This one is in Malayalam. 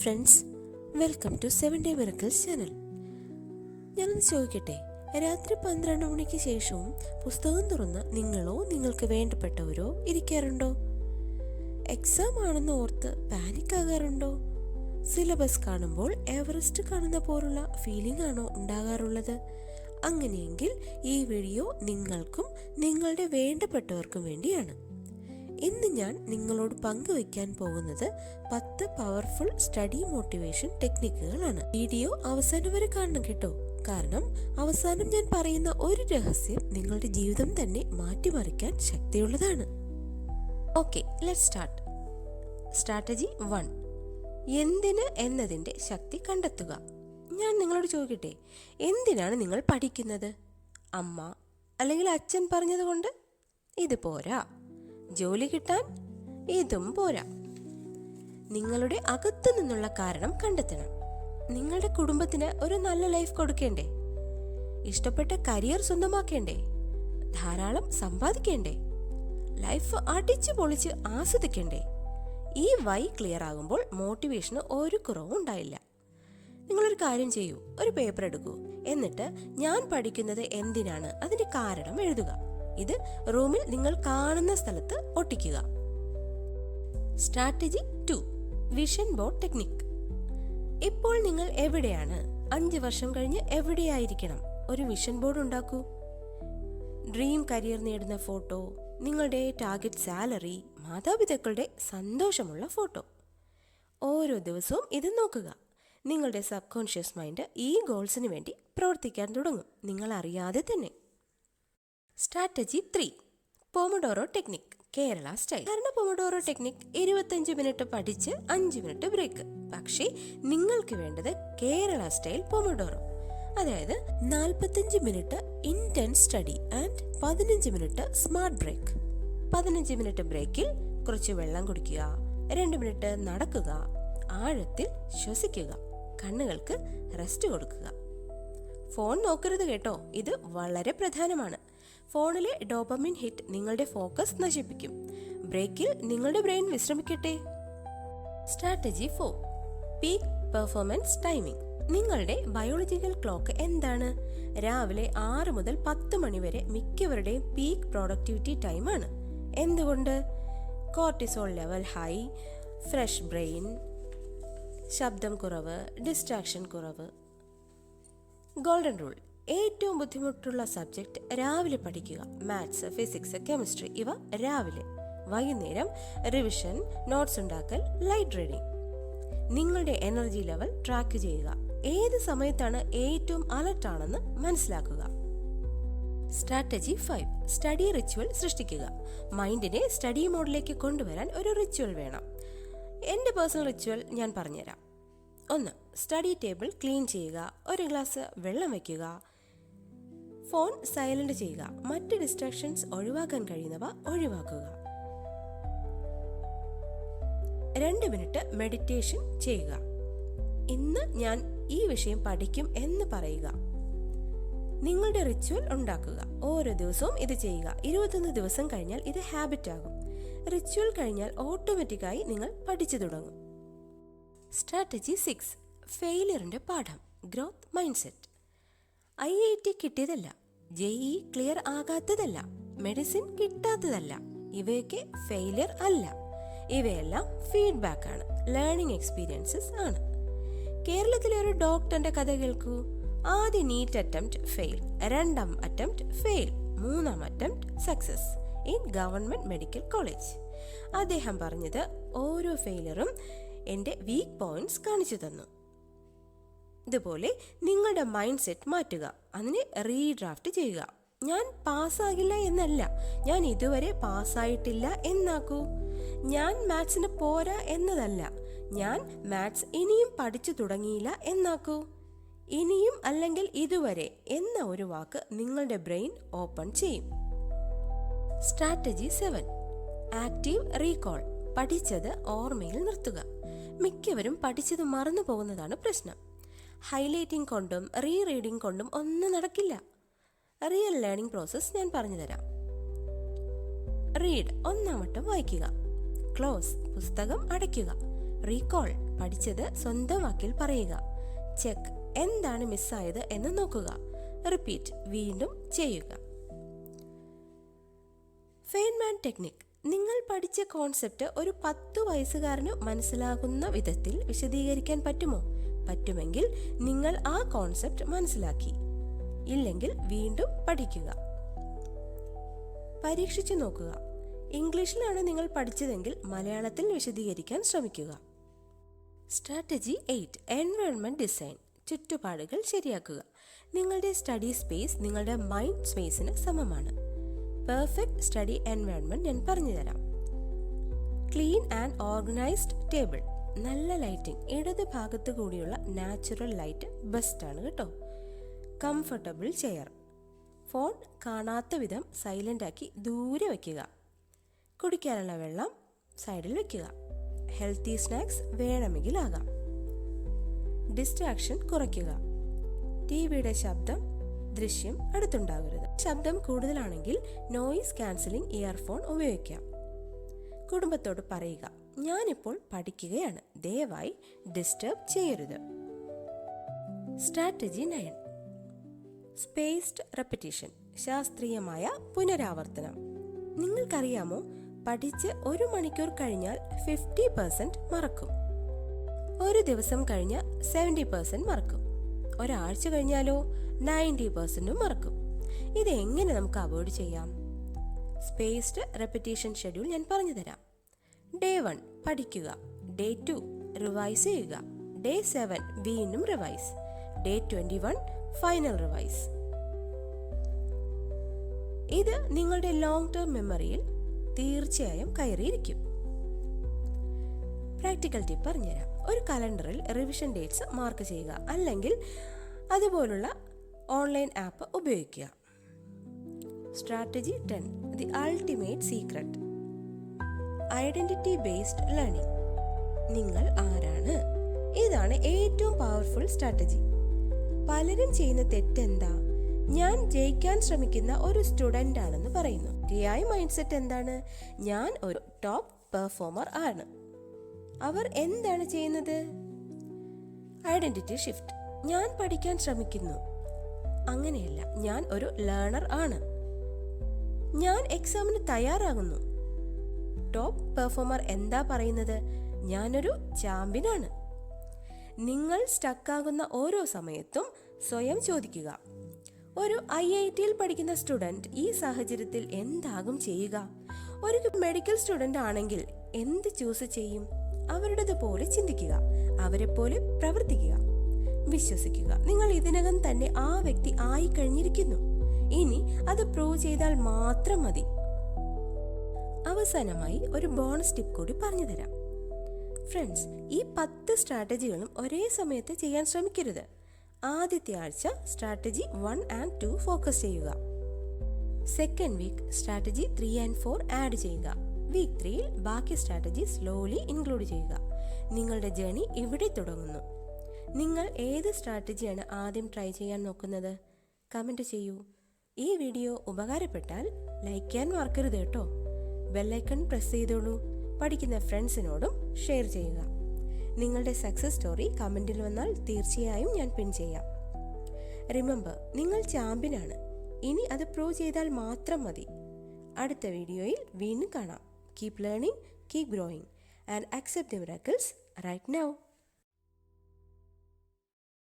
Friends welcome to seven day miracles channel ഞാനൊന്ന് ചോദിക്കട്ടെ രാത്രി പന്ത്രണ്ട് മണിക്ക് ശേഷവും പുസ്തകം തുറന്ന് നിങ്ങളോ നിങ്ങൾക്ക് വേണ്ടപ്പെട്ടവരോ ഇരിക്കാറുണ്ടോ? എക്സാം ആണെന്ന് ഓർത്ത് പാനിക് ആകാറുണ്ടോ? സിലബസ് കാണുമ്പോൾ എവറസ്റ്റ് കാണുന്ന പോലുള്ള ഫീലിംഗ് ആണോ ഉണ്ടാകാറുള്ളത്? അങ്ങനെയെങ്കിൽ ഈ വീഡിയോ നിങ്ങൾക്കും നിങ്ങളുടെ വേണ്ടപ്പെട്ടവർക്കും വേണ്ടിയാണ്. ഇന്ന് ഞാൻ നിങ്ങളോട് പങ്കുവയ്ക്കാൻ പോകുന്നത് പത്ത് പവർഫുൾ സ്റ്റഡി മോട്ടിവേഷൻ ടെക്നിക്കുകളാണ് വീഡിയോ അവസാനം വരെ കാണണം കേട്ടോ. കാരണം അവസാനം ഞാൻ പറയുന്ന ഒരു രഹസ്യം നിങ്ങളുടെ ജീവിതം തന്നെ മാറ്റിമറിക്കാൻ ശക്തിയുള്ളതാണ്. Okay let start strategy one എന്തിന് എന്നതിന്റെ ശക്തി കണ്ടെത്തുക. ഞാൻ നിങ്ങളോട് ചോദിക്കട്ടെ എന്തിനാണ് നിങ്ങൾ പഠിക്കുന്നത്? അമ്മ അല്ലെങ്കിൽ അച്ഛൻ പറഞ്ഞതുകൊണ്ട്? ഇത് പോരാ. ജോലി കിട്ടാൻ ഇതും പോരാ. നിങ്ങളുടെ അകത്തു നിന്നുള്ള കാരണം കണ്ടെത്തണം. നിങ്ങളുടെ കുടുംബത്തിന് ഒരു നല്ല ലൈഫ് കൊടുക്കേണ്ടേ? ഇഷ്ടപ്പെട്ട കരിയർ സ്വന്തമാക്കേണ്ടേ? ധാരാളം സമ്പാദിക്കേണ്ടേ? ലൈഫ് അടിച്ചു പൊളിച്ച് ആസ്വദിക്കണ്ടേ? ഈ വൈ ക്ലിയർ ആകുമ്പോൾ മോട്ടിവേഷന് ഒരു കുറവും ഉണ്ടായില്ല. നിങ്ങളൊരു കാര്യം ചെയ്യൂ ഒരു പേപ്പർ എടുക്കൂ. എന്നിട്ട് ഞാൻ പഠിക്കുന്നത് എന്തിനാണ്? അതിന്റെ കാരണം എഴുതുക. ഇത് റൂമിൽ നിങ്ങൾ കാണുന്ന സ്ഥലത്ത് ഒട്ടിക്കുക. Strategy two vision board technique ഇപ്പോൾ നിങ്ങൾ എവിടെയാണ് അഞ്ച് വർഷം കഴിഞ്ഞ് എവിടെയായിരിക്കണം? ഒരു വിഷൻ ബോർഡ് ഉണ്ടാക്കൂ. ഡ്രീം കരിയർ നേടുന്ന ഫോട്ടോ നിങ്ങളുടെ ടാർഗറ്റ് സാലറി മാതാപിതാക്കളുടെ സന്തോഷമുള്ള ഫോട്ടോ ഓരോ ദിവസവും ഇത് നോക്കുക. നിങ്ങളുടെ സബ് കോൺഷ്യസ് മൈൻഡ് ഈ ഗോൾസിന് വേണ്ടി പ്രവർത്തിക്കാൻ തുടങ്ങും. നിങ്ങൾ അറിയാതെ തന്നെ strategy three pomodoro technique Kerala style കാരണം പൊമഡോറോ ടെക്നിക് ഇരുപത്തഞ്ച് മിനിറ്റ് പഠിച്ച് അഞ്ച് മിനിറ്റ് ബ്രേക്ക് പക്ഷേ നിങ്ങൾക്ക് വേണ്ടത് കേരള സ്റ്റൈൽ പൊമഡോറോ അതായത് നാൽപ്പത്തഞ്ച് മിനിറ്റ് ഇന്റൻസ് സ്റ്റഡി ആൻഡ് പതിനഞ്ച് മിനിറ്റ് സ്മാർട്ട് ബ്രേക്ക് പതിനഞ്ച് മിനിറ്റ് ബ്രേക്കിൽ കുറച്ച് വെള്ളം കുടിക്കുക. രണ്ട് മിനിറ്റ് നടക്കുക. ആഴത്തിൽ ശ്വസിക്കുക. കണ്ണുകൾക്ക് റെസ്റ്റ് കൊടുക്കുക. ഫോൺ നോക്കരുത് കേട്ടോ. ഇത് വളരെ പ്രധാനമാണ്. ഫോണിലെ ഡോപ്പമിൻ ഹിറ്റ് നിങ്ങളുടെ ഫോക്കസ് നശിപ്പിക്കും. ബ്രേക്കിൽ നിങ്ങളുടെ brain വിശ്രമിക്കട്ടെ. Strategy four. Peak performance timing. നിങ്ങളുടെ ബയോളജിക്കൽ ക്ലോക്ക് എന്താണ്? രാവിലെ ആറ് മുതൽ പത്ത് മണിവരെ മിക്കവരുടെയും പീക്ക് പ്രൊഡക്ടിവിറ്റി ടൈമാണ് എന്തുകൊണ്ട്? Cortisol level high fresh brain ശബ്ദം കുറവ് ഡിസ്ട്രാക്ഷൻ കുറവ്. Golden rule. ഏറ്റവും ബുദ്ധിമുട്ടുള്ള സബ്ജക്റ്റ് രാവിലെ പഠിക്കുക. മാത്സ് ഫിസിക്സ് കെമിസ്ട്രി ഇവ രാവിലെ. വൈകുന്നേരം റിവിഷൻ നോട്ട്സ് ഉണ്ടാക്കൽ ലൈറ്റ് റീഡിംഗ് നിങ്ങളുടെ എനർജി ലെവൽ ട്രാക്ക് ചെയ്യുക. ഏത് സമയത്താണ് ഏറ്റവും അലർട്ട് ആണെന്ന് മനസ്സിലാക്കുക. സ്ട്രാറ്റജി ഫൈവ് സ്റ്റഡി റിച്വൽ സൃഷ്ടിക്കുക. മൈൻഡിനെ സ്റ്റഡി മോഡിലേക്ക് കൊണ്ടുവരാൻ ഒരു റിച്വൽ വേണം. എന്റെ പേഴ്സണൽ റിച്വൽ ഞാൻ പറഞ്ഞുതരാം. ഒന്ന് സ്റ്റഡി ടേബിൾ ക്ലീൻ ചെയ്യുക. ഒരു ഗ്ലാസ് വെള്ളം വയ്ക്കുക. ഫോൺ സൈലന്റ് ചെയ്യുക. മറ്റ് ഡിസ്ട്രാക്ഷൻസ് ഒഴിവാക്കാൻ കഴിയുന്നവ ഒഴിവാക്കുക. രണ്ട് മിനിറ്റ് മെഡിറ്റേഷൻ ചെയ്യുക. ഇന്ന് ഞാൻ ഈ വിഷയം പഠിക്കും എന്ന് പറയുക. നിങ്ങളുടെ റിച്വൽ ഉണ്ടാക്കുക. ഓരോ ദിവസവും ഇത് ചെയ്യുക. ഇരുപത്തൊന്ന് ദിവസം കഴിഞ്ഞാൽ ഇത് ഹാബിറ്റ് ആകും. റിച്വൽ കഴിഞ്ഞാൽ ഓട്ടോമാറ്റിക്കായി നിങ്ങൾ പഠിച്ചു തുടങ്ങും. സ്ട്രാറ്റജി സിക്സ് ഫെയിലിയറിന്റെ പാഠം. Growth mindset I I T കിട്ടിയതല്ല. JEE clear ആകാത്തതല്ല. മെഡിസിൻ കിട്ടാത്തതല്ല. ഇവയൊക്കെ ഫെയിലിയർ അല്ല. ഇവയെല്ലാം ഫീഡ്ബാക്ക് ആണ് ലേണിംഗ് എക്സ്പീരിയൻസസ് ആണ്. കേരളത്തിലെ ഒരു ഡോക്ടറിന്റെ കഥ കേൾക്കൂ. ആദ്യ നീറ്റ് അറ്റംപ്റ്റ് ഫെയിൽ. രണ്ടാം അറ്റംപ്റ്റ് ഫെയിൽ. മൂന്നാം attempt success. In government medical college. അദ്ദേഹം പറഞ്ഞത് ഓരോ ഫെയിലറും എന്റെ വീക്ക് പോയിന്റ്സ് കാണിച്ചു തന്നു. ഇതുപോലെ നിങ്ങളുടെ മൈൻഡ് സെറ്റ് മാറ്റുക. അതിനെ റീഡ്രാഫ്റ്റ് ചെയ്യുക. ഞാൻ പാസ്സാകില്ല എന്നല്ല. ഞാൻ ഇതുവരെ പാസ്സായിട്ടില്ല എന്നാക്കൂ. ഞാൻ മാത്സിന് പോരാ എന്നതല്ല. ഞാൻ മാത്സ് ഇനിയും പഠിച്ചു തുടങ്ങിയില്ല എന്നാക്കൂ. ഇനിയും അല്ലെങ്കിൽ ഇതുവരെ എന്ന ഒരു വാക്ക് നിങ്ങളുടെ ബ്രെയിൻ ഓപ്പൺ ചെയ്യും. സ്ട്രാറ്റജി സെവൻ ആക്റ്റീവ് റീകോൾ പഠിച്ചത് ഓർമ്മയിൽ നിർത്തുക. മിക്കവരും പഠിച്ചത് മറന്നു പോകുന്നതാണ് പ്രശ്നം. ഹൈലൈറ്റിംഗ് കൊണ്ടും റീ റീഡിംഗ് കൊണ്ടും ഒന്നും നടക്കില്ല. റിയൽ ലേണിംഗ് പ്രോസസ് ഞാൻ പറഞ്ഞു തരാം. റീഡ് ഒന്നാം വട്ടം വായിക്കുക. ക്ലോസ് പുസ്തകം അടയ്ക്കുക. റീകോൾ പഠിച്ചത് സ്വന്തം വാക്കിൽ പറയുക. ചെക്ക് എന്താണ് മിസ്സായത് എന്ന് നോക്കുക. റിപ്പീറ്റ് വീണ്ടും ചെയ്യുക. ഫെയിൻമാൻ ടെക്നിക് നിങ്ങൾ പഠിച്ച കോൺസെപ്റ്റ് ഒരു പത്തു വയസ്സുകാരന് മനസ്സിലാകുന്ന വിധത്തിൽ വിശദീകരിക്കാൻ പറ്റുമോ? പറ്റുമെങ്കിൽ നിങ്ങൾ ആ കോൺസെപ്റ്റ് മനസ്സിലാക്കി. ഇല്ലെങ്കിൽ വീണ്ടും പഠിക്കുക. പരീക്ഷിച്ചു നോക്കുക. ഇംഗ്ലീഷിലാണ് നിങ്ങൾ പഠിച്ചതെങ്കിൽ മലയാളത്തിൽ വിശദീകരിക്കാൻ ശ്രമിക്കുക. സ്ട്രാറ്റജി എയ്റ്റ് എൻവയോൺമെന്റ് ഡിസൈൻ ചുറ്റുപാടുകൾ ശരിയാക്കുക. നിങ്ങളുടെ സ്റ്റഡി സ്പേസ് നിങ്ങളുടെ മൈൻഡ് സ്പേസിന് സമമാണ്. പെർഫെക്റ്റ് സ്റ്റഡി എൻവയോൺമെന്റ് ഞാൻ പറഞ്ഞുതരാം. ക്ലീൻ ആൻഡ് ഓർഗനൈസ്ഡ് ടേബിൾ നല്ല ലൈറ്റിംഗ് ഇടത് ഭാഗത്ത് കൂടിയുള്ള നാച്ചുറൽ ലൈറ്റ് ബെസ്റ്റാണ് കേട്ടോ. കംഫർട്ടബിൾ ചെയർ ഫോൺ കാണാത്ത വിധം സൈലന്റ് ആക്കി ദൂരെ വയ്ക്കുക കുടിക്കാനുള്ള വെള്ളം സൈഡിൽ വയ്ക്കുക ഹെൽത്തി സ്നാക്സ് വേണമെങ്കിൽ ആകാം. ഡിസ്ട്രാക്ഷൻ കുറയ്ക്കുക. ടി വിയുടെ ശബ്ദം ദൃശ്യം അടുത്തുണ്ടാകരുത്. ശബ്ദം കൂടുതലാണെങ്കിൽ നോയിസ് ക്യാൻസലിംഗ് ഇയർഫോൺ ഉപയോഗിക്കാം. കുടുംബത്തോട് പറയുക ഞാനിപ്പോൾ പഠിക്കുകയാണ്. ദയവായി ഡിസ്റ്റർബ് ചെയ്യരുത്. Strategy nine. Spaced repetition. ശാസ്ത്രീയമായ പുനരാവർത്തനം. നിങ്ങൾക്കറിയാമോ? പഠിച്ച് ഒരു മണിക്കൂർ കഴിഞ്ഞാൽ ഫിഫ്റ്റി പെർസെന്റ് മറക്കും. ഒരു ദിവസം കഴിഞ്ഞാൽ സെവന്റി പെർസെന്റ് മറക്കും. ഒരാഴ്ച കഴിഞ്ഞാലോ നയന്റി പെർസെന്റും മറക്കും. ഇത് എങ്ങനെ നമുക്ക് അവോയ്ഡ് ചെയ്യാം? സ്പേസ്ഡ് റെപ്പറ്റീഷൻ ഷെഡ്യൂൾ ഞാൻ പറഞ്ഞു തരാം ഡേ വൺ പഠിക്കുക. ഡേ ടു റിവൈസ് ചെയ്യുക. ഡേ സെവൻ വീണ്ടും revise. Day twenty one final revise. ഇത് നിങ്ങളുടെ ലോങ് ടേം മെമ്മറിയിൽ തീർച്ചയായും കയറിയിരിക്കും. പ്രാക്ടിക്കൽ ടിപ്പ് പറഞ്ഞുതരാം. ഒരു കലണ്ടറിൽ റിവിഷൻ ഡേറ്റ്സ് മാർക്ക് ചെയ്യുക. അല്ലെങ്കിൽ അതുപോലുള്ള ഓൺലൈൻ ആപ്പ് ഉപയോഗിക്കുക. Strategy ten the ultimate secret identity based learning. നിങ്ങൾ ആരാണ്? ഇതാണ് ഏറ്റവും പവർഫുൾ സ്ട്രാറ്റജി പലരും ചെയ്യുന്ന തെറ്റെന്താ? ഞാൻ ജയിക്കാൻ ശ്രമിക്കുന്ന ഒരു സ്റ്റുഡന്റ് ആണെന്ന് പറയുന്നു. ശരിയായ മൈൻഡ് സെറ്റ് എന്താണ്? ഞാൻ ഒരു ടോപ്പ് പെർഫോമർ ആണ്. അവർ എന്താണ് ചെയ്യുന്നത്? ഐഡന്റിറ്റി ഷിഫ്റ്റ് ഞാൻ പഠിക്കാൻ ശ്രമിക്കുന്നു. അങ്ങനെയല്ല ഞാൻ ഒരു ലേണർ ആണ്. ഞാൻ എക്സാമിന് തയ്യാറാകുന്നു. ടോപ്പ് പെർഫോമർ എന്താ പറയുന്നത്? ഞാനൊരു ചാമ്പ്യനാണ്. നിങ്ങൾ സ്റ്റക്കാകുന്ന ഓരോ സമയത്തും സ്വയം ചോദിക്കുക. ഒരു ഐ ഐ ടിയിൽ പഠിക്കുന്ന സ്റ്റുഡന്റ് ഈ സാഹചര്യത്തിൽ എന്താകും ചെയ്യുക? ഒരു മെഡിക്കൽ സ്റ്റുഡന്റ് ആണെങ്കിൽ എന്ത് ചൂസ് ചെയ്യും? അവരുടേതുപോലെ ചിന്തിക്കുക. അവരെ പോലെ പ്രവർത്തിക്കുക. വിശ്വസിക്കുക. നിങ്ങൾ ഇതിനകം തന്നെ ആ വ്യക്തി ആയി കഴിഞ്ഞിരിക്കുന്നു ഇനി അത് പ്രൂവ് ചെയ്താൽ മാത്രം മതി. അവസാനമായി ഒരു ബോണസ് ടിപ്പ് കൂടി പറഞ്ഞു തരാം ഫ്രണ്ട്സ് ഈ പത്ത് സ്ട്രാറ്റജികളും ഒരേ സമയത്ത് ചെയ്യാൻ ശ്രമിക്കരുത്. ആദ്യത്തെ ആഴ്ച strategy one and two focus ചെയ്യുക. Second week strategy three and four add ചെയ്യുക. വീക്ക് ത്രീയിൽ ബാക്കി സ്ട്രാറ്റജി സ്ലോലി ഇൻക്ലൂഡ് ചെയ്യുക. നിങ്ങളുടെ ജേണി ഇവിടെ തുടങ്ങുന്നു. നിങ്ങൾ ഏത് സ്ട്രാറ്റജിയാണ് ആദ്യം ട്രൈ ചെയ്യാൻ നോക്കുന്നത്? കമന്റ് ചെയ്യൂ. ഈ വീഡിയോ ഉപകാരപ്പെട്ടാൽ ലൈക്ക് ചെയ്യാൻ മറക്കരുത് കേട്ടോ. ബെല്ലൈക്കൺ പ്രസ് ചെയ്തോളൂ. പഠിക്കുന്ന ഫ്രണ്ട്സിനോടും ഷെയർ ചെയ്യുക. നിങ്ങളുടെ സക്സസ് സ്റ്റോറി കമന്റിൽ വന്നാൽ തീർച്ചയായും ഞാൻ പിൻ ചെയ്യാം. റിമെമ്പർ നിങ്ങൾ ചാമ്പ്യനാണ് ഇനി അത് പ്രൂവ് ചെയ്താൽ മാത്രം മതി. അടുത്ത വീഡിയോയിൽ വീണ്ടും കാണാം. Keep learning keep growing and accept the miracles right now